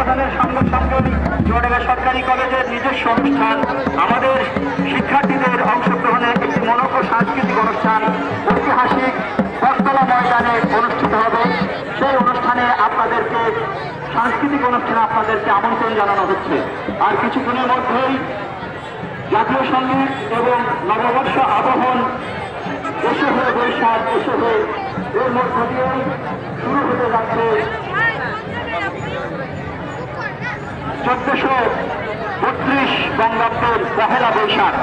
প্রধানের সঙ্গে সঙ্গে চুয়াডাঙ্গা সরকারি কলেজের নিজস্ব অনুষ্ঠান। আমাদের শিক্ষার্থীদের অংশগ্রহণে একটি মনোজ্ঞ সাংস্কৃতিক অনুষ্ঠান, ঐতিহাসিক বটতলা ময়দানে অনুষ্ঠিত হবে। সেই অনুষ্ঠানে আপনাদেরকে, সাংস্কৃতিক অনুষ্ঠানে আপনাদেরকে আমন্ত্রণ জানানো হচ্ছে। আর কিছুক্ষণের মধ্যেই জাতীয় সংগীত এবং নববর্ষ আবহন এসে হয়ে বৈশাখ, এসে হয়ে এর মধ্য দিয়েই শুরু হতে যাচ্ছে চোদ্দশো বত্রিশ বঙ্গাব্দের পহেলা বৈশাখ।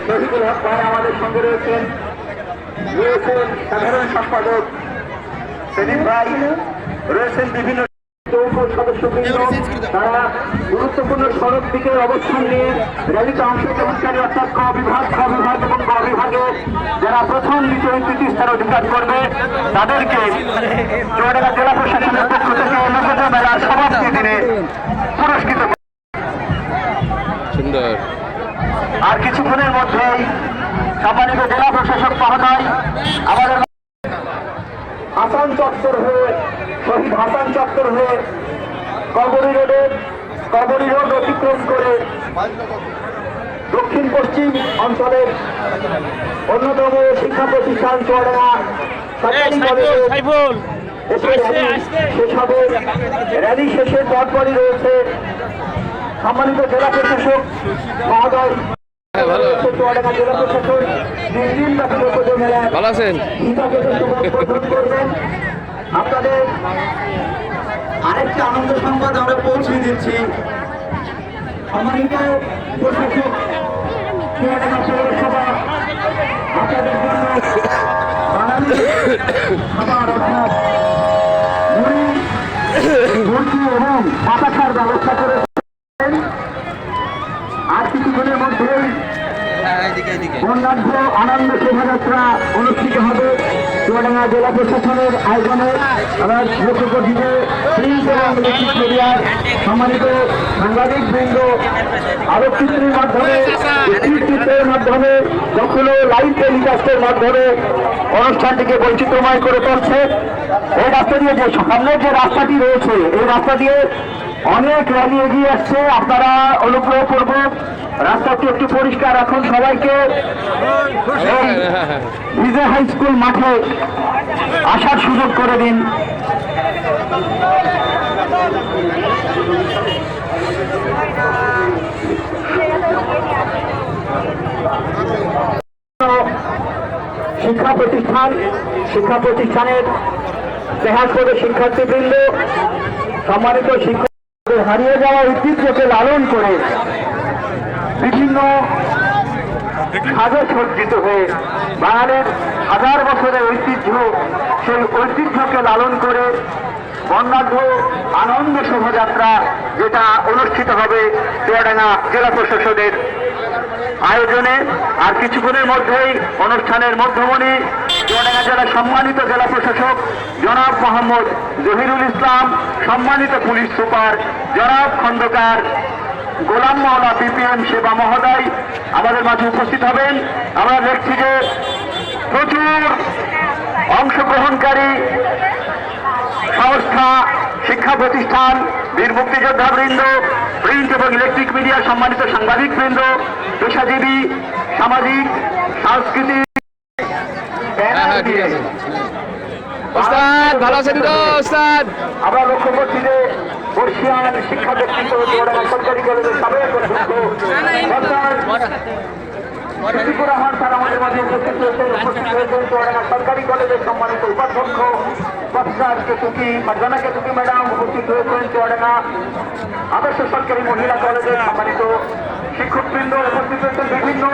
শহীদুল হক ভাই আমাদের সঙ্গে রয়েছেন। সাধারণ সম্পাদক সেলিম ভাই। রয়েছেন বিভিন্ন সদস্যবৃন্দ তারা গুরুত্বপূর্ণ সড়ক দিকে অবস্থান নিয়ে র্যালিতে অংশগ্রহণকারী অর্থাৎ ক বিভাগ খ বিভাগ এবং গ বিভাগে যারা প্রথম দ্বিতীয় তৃতীয় স্থান অধিকার করবে তাদেরকে চুয়াডাঙ্গা জেলা প্রশাসনের পক্ষ থেকে মেলার সমাপ্তি দিনে পুরস্কৃত সুন্দর। আর কিছুক্ষণের মধ্যেই সম্মানিত জেলা প্রশাসক মহোদয় আমাদের হাসান চত্বর হয়ে শহীদ হাসান চত্বর হয়ে কবরী রোডের কবরী রোড অতিক্রম করে দক্ষিণ পশ্চিম অঞ্চলের অন্যতম শিক্ষা প্রতিষ্ঠান চুয়াডাঙ্গা সরকারি কলেজে এসে র্যালি শেষ হবে। র্যালি শেষের পরপরই রয়েছে সম্মানিত জেলা প্রশাসক মহোদয়। ভালো। আছেন? আপনাদের আরেকটি আনন্দ সংবাদ আমরা পৌঁছে দিচ্ছি। সম্মানিত পৌরসভা আপনাদের ব্যবস্থা করেছেন। আর আনন্দ শোভাযাত্রা অনুষ্ঠিত হবে। চুয়াডাঙ্গা জেলা প্রশাসনের আয়োজনে আমরা লক্ষ্য করছি সম্মানিত সাংবাদিক বৃন্দ, আলোকচিত্রের মাধ্যমে চিত্রের মাধ্যমে কখনো লাইভ টেলিকাস্টের মাধ্যমে অনুষ্ঠানটিকে বৈচিত্র্যময় করে তুলছে। এই রাস্তা দিয়ে যে সামনের যে রাস্তাটি রয়েছে, এই রাস্তা দিয়ে অনেক র্যালি এগিয়ে আসছে, আপনারা অনুগ্রহ পূর্বক রাস্তাটি একটু পরিষ্কার রাখুন সবাইকে। বিজয় হাই স্কুল মাঠে আসার সুযোগ করে দিন। শিক্ষা প্রতিষ্ঠান, শিক্ষা প্রতিষ্ঠানের দেহাজ করে শিক্ষার্থীবৃন্দ, সম্মানিত শিক্ষক হারিয়ে যাওয়া ঐতিহ্যকে লালন করে বিভিন্ন সাজে সজ্জিত হয়ে বাঙালির হাজার বছরের ঐতিহ্য সেই ঐতিহ্যকে লালন করে বর্ণাঢ্য আনন্দ শোভাযাত্রা যেটা অনুষ্ঠিত হবে চুয়াডাঙ্গা জেলা প্রশাসনের আয়োজনে। আর কিছুক্ষণের মধ্যেই অনুষ্ঠানের মধ্যমণি চুয়াডাঙ্গা জেলার সম্মানিত জেলা প্রশাসক জনাব মোহাম্মদ জহিরুল ইসলাম, সম্মানিত পুলিশ সুপার জনাব খন্দকার, গোলাম মহলা বিপিএম সেবা মহোদয় আমাদের মাঝে উপস্থিত হবেন। আমরা দেখছি যে প্রচুর অংশগ্রহণকারী শিক্ষা প্রতিষ্ঠান বীর মুক্তিযোদ্ধা বৃন্দ প্রিন্ট এবং ইলেকট্রিক মিডিয়া সম্মানিত সাংবাদিক বৃন্দ পেশাজীবী সামাজিক সাংস্কৃতিক। হ্যাঁ হ্যাঁ আমরা লক্ষ্য করছি যে বর্ষিয়ান শিক্ষা ব্যক্তিত্ব সরকারি কলেজের সাবেক অধ্যক্ষ শফিকুর স্যার আমাদের মাঝে উপস্থিত হয়েছেন উপস্থিত হয়েছেন সরকারি কলেজের সম্মানিত উপাধ্যক্ষ প্রফেসর কেতুকি মার্জানা কেতুকি ম্যাডাম উপস্থিত হয়েছেন চুয়াডাঙ্গা আদর্শ সরকারি মহিলা কলেজের সম্মানিত শিক্ষকবৃন্দ উপস্থিত হয়েছেন বিভিন্ন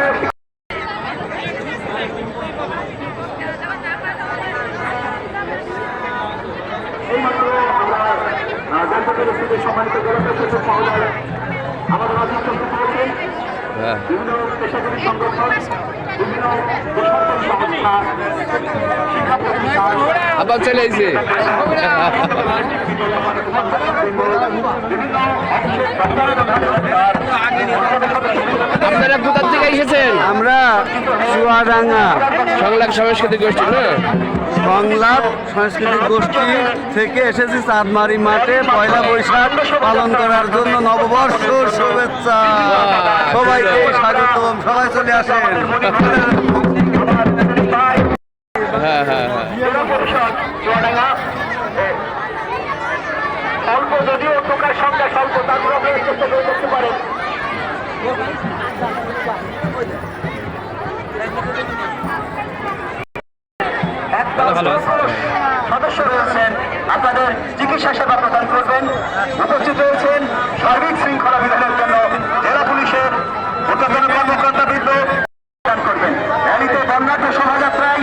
সম্মানিত আমাদের হ্যাঁ। বিভিন্ন পেশাজীবী সংগঠন আবার চলে এসে। আপনারা কোথার থেকে এসেছেন? আমরা চুয়াডাঙ্গা। সংলাপ সংস্কৃতি গোষ্ঠী না? সংলাপ সাংস্কৃতিক গোষ্ঠী থেকে এসেছি চাঁদমারি মাঠে পয়লা বৈশাখ পালন করার জন্য নববর্ষ শুভেচ্ছা। সবাইকে স্বাগতম সবাই চলে আসেন। হ্যাঁ হ্যাঁ হ্যাঁ। জেলা পরিষদ চুয়াডাঙ্গা এ, স্বল্প যদিও টোকার সংখ্যা স্বল্প তারপর চেষ্টা করে দেখতে পারেন একদল ভালো, ভালো। সদস্য রয়েছেন আপনাদের চিকিৎসা সেবা প্রদান করবেন। উপস্থিত রয়েছেন সার্বিক শৃঙ্খলা বিধানের জন্য জেলা পুলিশের ঊর্ধ্বতন কর্মকর্তাবৃন্দ। প্রদান করবেন। র্যালিতে বর্ণাঢ্য শোভাযাত্রায়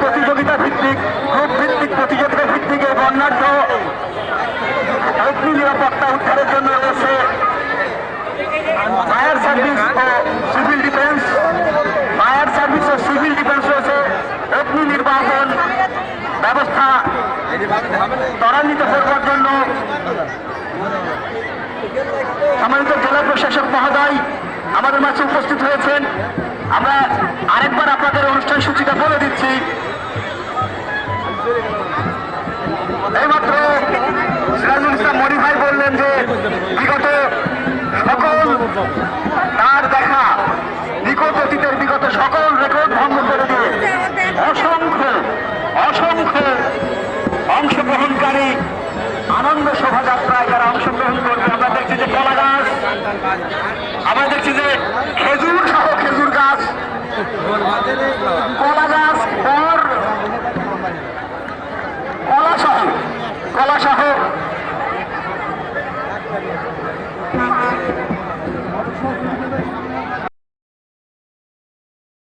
প্রতিযোগিতা ভিত্তিক গ্রুপ ভিত্তিক প্রতিযোগিতা ভিত্তিক বর্ণাঢ্য অগ্নি নিরাপত্তা উদ্ধারের জন্য রয়েছে ফায়ার সার্ভিস ও সিভিল ডিফেন্স, ফায়ার সার্ভিস ও সিভিল ডিফেন্স রয়েছে। অগ্নি নির্বাপন ব্যবস্থা ত্বরান্বিত করবার জন্য সম্মানিত জেলা প্রশাসক মহোদয় আমাদের মাঝে উপস্থিত হয়েছেন। আমরা আরেকবার আপনাদের অনুষ্ঠান সূচিটা বলে দিচ্ছি। এইমাত্র সিরাজুল ইসলাম মনি ভাই বললেন যে বিগত সকল তার